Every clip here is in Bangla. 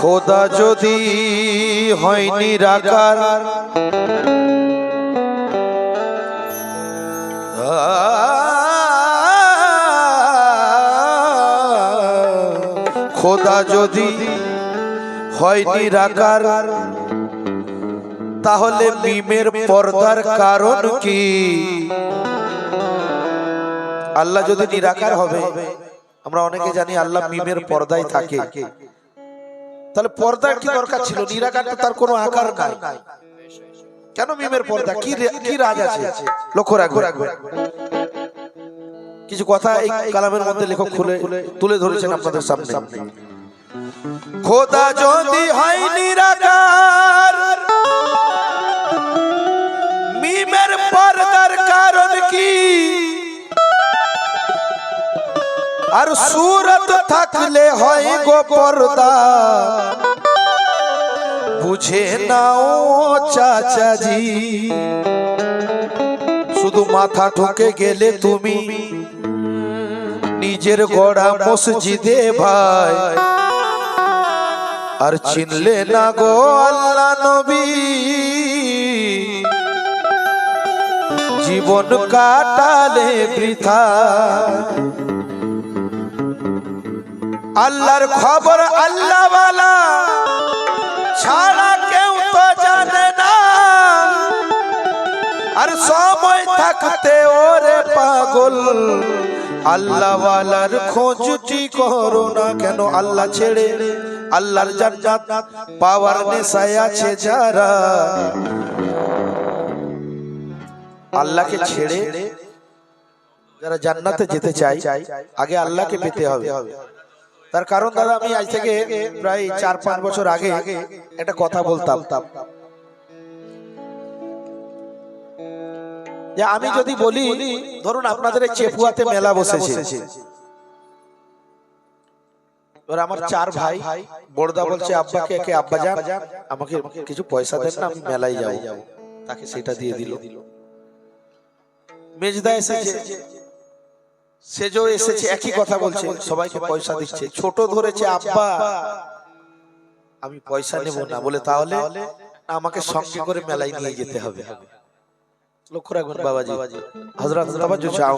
খোদা যদি হয়নি রাকার খোদা যদি হয়নি রাকার তাহলে মিমের পর্দার কারণ কি? আল্লাহ যদি নিরাকার হবে, আমরা অনেকে জানি আল্লাহ মিমের পর্দায় থাকে। তাহলে পর্দার কি দরকার ছিল? নিরাকার তো তার কোনো আকার নাই। কেন মিমের পর্দা? কি কি রাজ আছে? লক্ষ্য রাখো রাখবে। কিছু কথা এই কালামের মধ্যে লেখক খুলে তুলে ধরেছেন আপনাদের সামনে। খোদা যদি হয় নিরাকার মিমের পর্দার কারণ কি? আর সুরত থাকলে হয় গো পর্দা। বুঝে নাও চাচাজি শুধু মাথা ঠকে গেলে তুমি নিজের গড়া মসজিদে ভাই। আর চিনলে না গো আল্লাহ নবী। জীবন কাটালে বৃথা। আল্লাহর খবর আল্লাহওয়ালা। থাকতে ওরে পাগল। আল্লাহওয়ালার খোঁজটি করো না কেন আল্লাহ ছেড়ে? আল্লাহর জান্নাত পাওয়ার নেশায় আছে যারা। আল্লাহকে ছেড়ে যারা জান্নাতে যেতে চায়, আগে আল্লাহকে পেতে হবে। তার কারণ দাদা, আমি আজ থেকে প্রায় চার পাঁচ বছর আগে একটা কথা বলতাম। যে আমি যদি বলি ধরুন আপনাদের চেপুয়াতে মেলা বসেছে। এবার আমার চার ভাই বড়দা বলছে আব্বাকে একে আব্বা যান আমাকে কিছু পয়সা দেন না আমি মেলায় যাব। তাকে সেটা দিয়ে দিল। মেজদা এসেছে। সেজো এসেছে একই কথা বলছে সবাইকে পয়সা দিচ্ছে। ছোট ধরেছে আব্বা আমি পয়সা নেব না বলে তাহলে আমাকে সঙ্গে করে মেলায় নিয়ে যেতে হবে। লক্ষ্য রাখবেন বাবাজি। হজরত বাবা চাও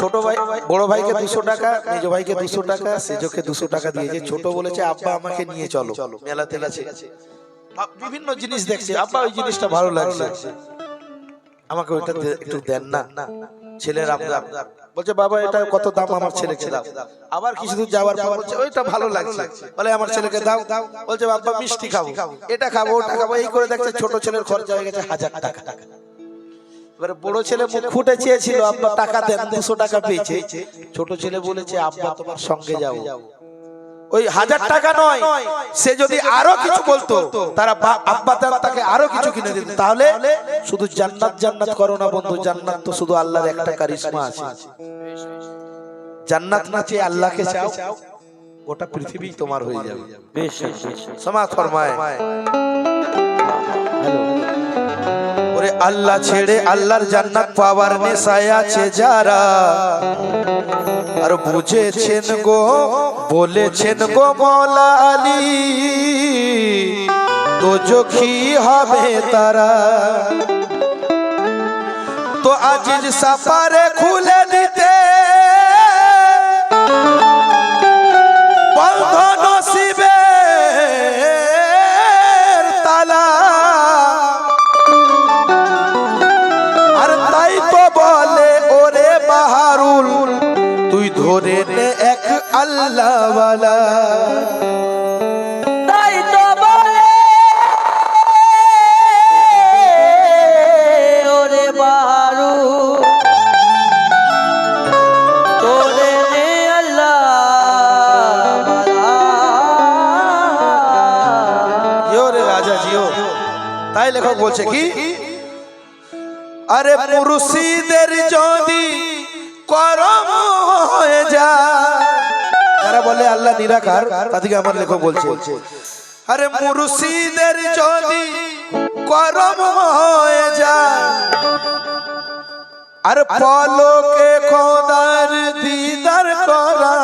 ছোট ভাই বড় ভাইকে দুশো টাকা মেজ ভাইকে দুশো টাকা সেজোকে দুশো টাকা দিয়েছে ছোট বলেছে আব্বা আমাকে নিয়ে চলো। মেলা তেলা বিভিন্ন জিনিস দেখছে। আব্বা ওই জিনিসটা ভালো লাগছে। আমাকে ওইটা একটু দেন না। ছেলের আবদার। বলছে বাবা এটা কত দাম আমার ছেলেকে দাও। আবার কিছু দূর যাওয়ার পর বলছে ওইটা ভালো লাগছে। বলে আমার ছেলেকে দাও। দাও। বলছে বাবা মিষ্টি খাব। এটা খাব ওটা খাব। এই করে দেখছে ছোট ছেলের খরচা হয়ে গেছে হাজার টাকা। এবারে বড় ছেলে মুখ ফুটে চেয়েছিল আব্বা টাকা দেন দুশো টাকা পেয়েছে। ছোট ছেলে বলেছে আব্বা তোমার সঙ্গে যাও ওই হাজার টাকা নয় সে যদি আরও কিছু বলতো তারা আব্বা তার তাকে আরও কিছু কিনে দিত। তাহলে শুধু জান্নাত জান্নাত করো না বন্ধু জান্নাত তো শুধু আল্লাহর একটা কারিশমা আছে। জান্নাত না চেয়ে আল্লাহকে চাও গোটা পৃথিবী তোমার হয়ে যাবে। বেশ সমাজ ফরমায়। ওরে আল্লাহ ছেড়ে আল্লাহর জান্নাত পাওয়ার নেশায় আছে যারা। আর বুঝেছেন গো বলেছেন গো মলালি তো চোখি হবে তারা। তো আজিজ সাপারে খুলে আল্লাহওয়ালা তাই তো বলে ওরে তোরে নে আল্লাহ রে রাজা জিও তাই লেখক বলছে কি? আরে মুর্শিদের যদি করম হয়ে যায় যারা বলে, আল্লাহ নিরাকার। তাদেরকে আমার লেখক বলছে, আরে মুরুসিদের যদি করম হয়ে যায়, আর পলকে খোদার দিদার করা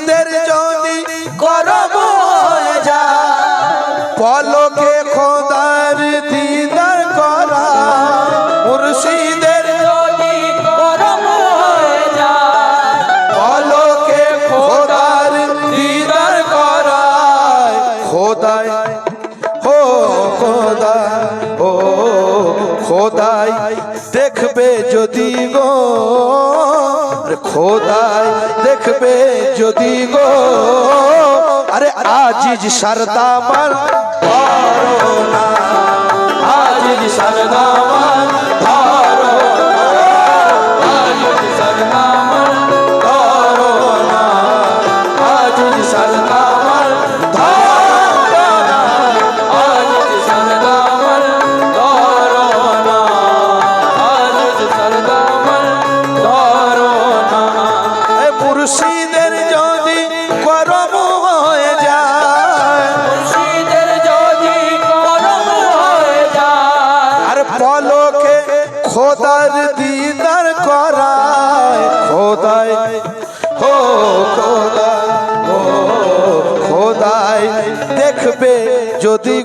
মুর্শিদের যদি করব? যদি গো আরে আজিজ সারদামান ধরো না। আজিজ সারদামান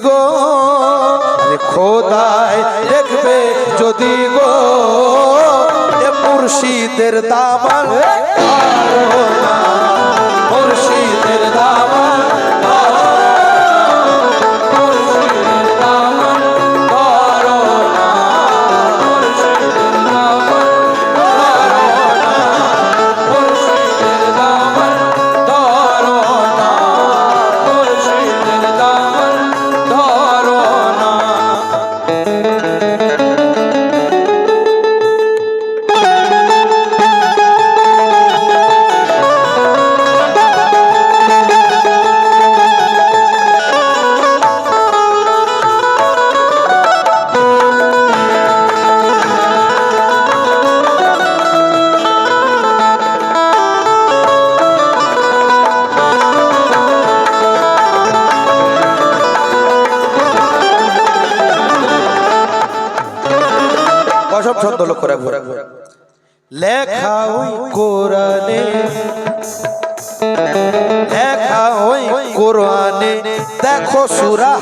গো। খোদায় দেখবে যদি গো। এ মুর্শিদের দামান মুর্শিদের দামান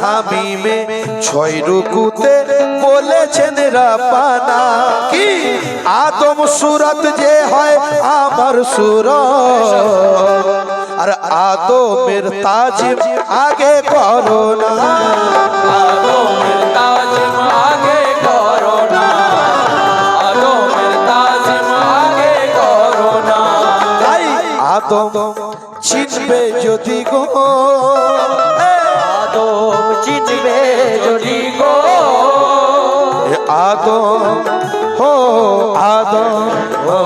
হামিমে ছয় রুকুতে বলেছেন রাব্বানা কি আদম সুরত যে হয় আমার সুর আর আদমের তাজিম আগে করো না। আদমের আগে করো না। আদমের তাজিম আগে করো না। তাই আদম চিনবে যদি গো। আদম চিনবে যদি গো। আদম হো আদম হো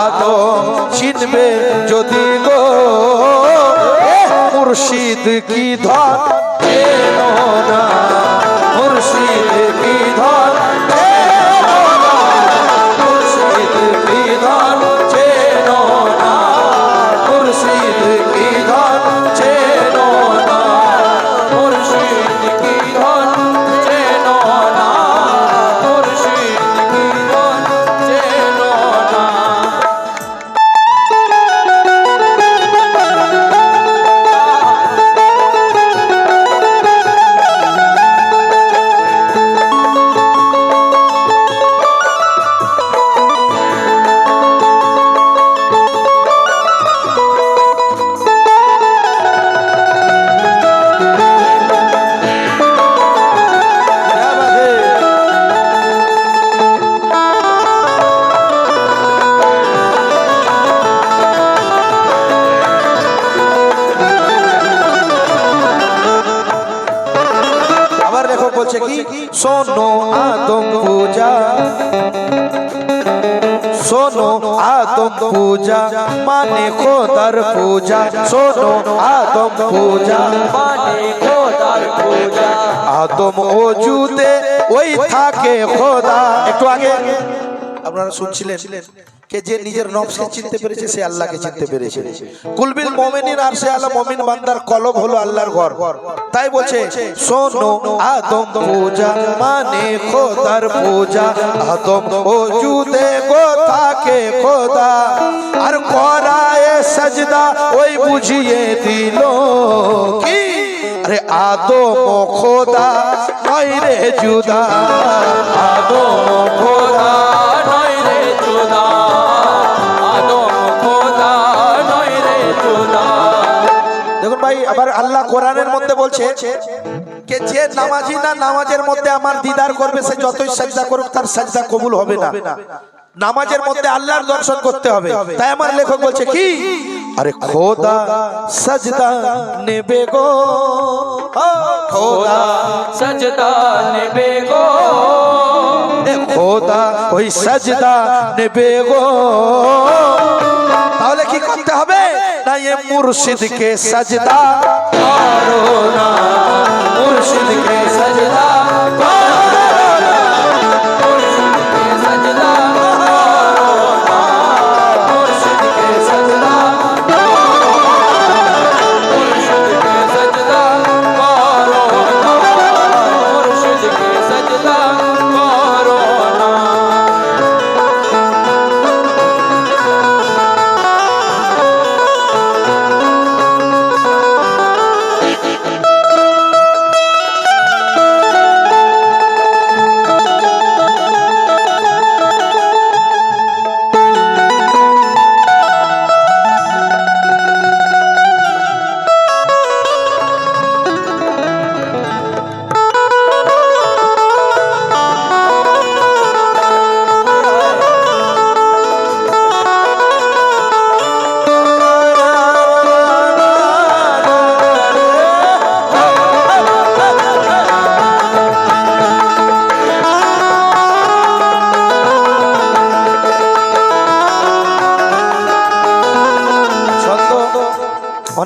আদম চিনবে যদি গো। মুর্শিদ কি ধন? শোনো আদম পূজা শোনো আদম পূজা মানে খোদার পূজা শোনো আদম পূজা মানে খোদার পূজা আদম অজুতে ওই থাকে খোদা একটু আগে আপনারা শুনছিলেন কে যে নিজের নফসকে চিনতে পেরেছে সে আল্লাহকে চিনতে পেরেছে। কুলবিল মোমেনিন আর সে আল্লাহ মোমিন বান্দার কলব হলো আল্লাহর ঘর। তাই বলছে শোনো আদম পূজা মানে খোদার পূজা। আদম অজুতে গো থাকে খোদা। আর করায় সাজদা ওই বুঝিয়ে দিল। কি? আরে আদম খোদা নয় রে জুদা। আদম বলছে কে যে নামাজি না নামাজের মধ্যে আমার দিদার করবে সে যতই সাজদা করুক তার সাজদা কবুল হবে না। নামাজের মধ্যে আল্লাহর দর্শন করতে হবে। তাই আমার লেখক বলছে কি? আরে খোদা সাজদা নেবে গো। খোদা সজদা নেবে গো। খোদা ওই সাজদা নেবে গো। তাহলে কি করতে হবে? না এ মুর্শিদকে সাজদা করো না মুর্শিদকে সজদা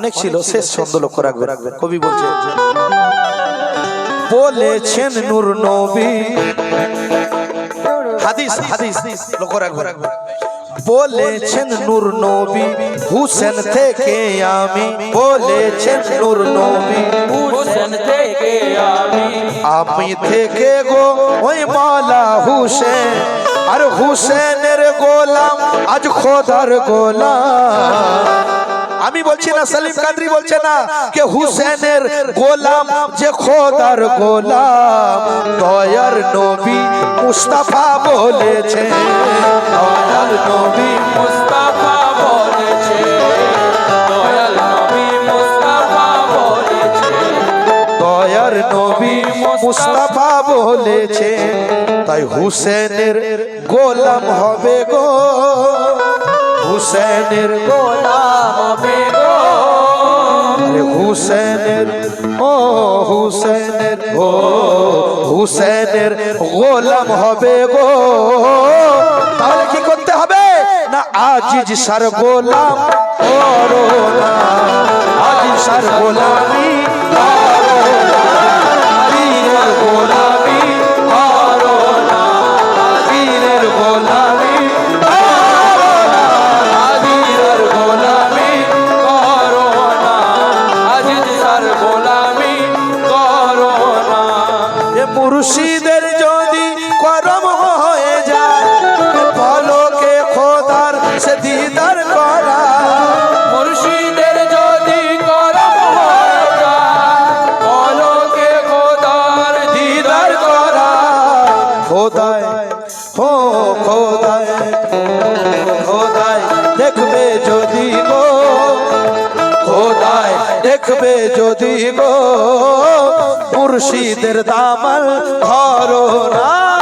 অনেক ছিল শেষ ছন্দ লক্ষ্য রাখবে। রাখবে কবি বলছে বলেছেন নূর নবী। হাদিস হাদিস লক্ষ্য রাখবে। রাখবে বলেছেন নূর নবী। হুসেন থেকে আমি। বলেছেন নূর নবী। হুসেন থেকে আমি। আমি থেকে গো ওই মালা হুসেন। আর হুসেনের গোলাম আজ খোদার গোলাম। আমি বলছি না সালিম কাদরি বলছে না কে হুসেনের গোলাম যে খোদার গোলাম। দয়ার নবী মুস্তাফা বলেছে। দয়ার নবী মুস্তাফা বলেছে। নবী মুস্তাফা বলেছে। দয়ার নবী মুস্তাফা বলেছে। তাই হুসেনের গোলাম হবে গো। হুসেনের গোলাম হবে গো। হুসেনের, ও হুসেনের ও হুসেনের গোলাম হবে গো। তাহলে কি করতে হবে? না, আজিজ সার গোলাম করো না। আজিজ সার গোলামি যদি গো মুর্শিদের দামাল ধরো না।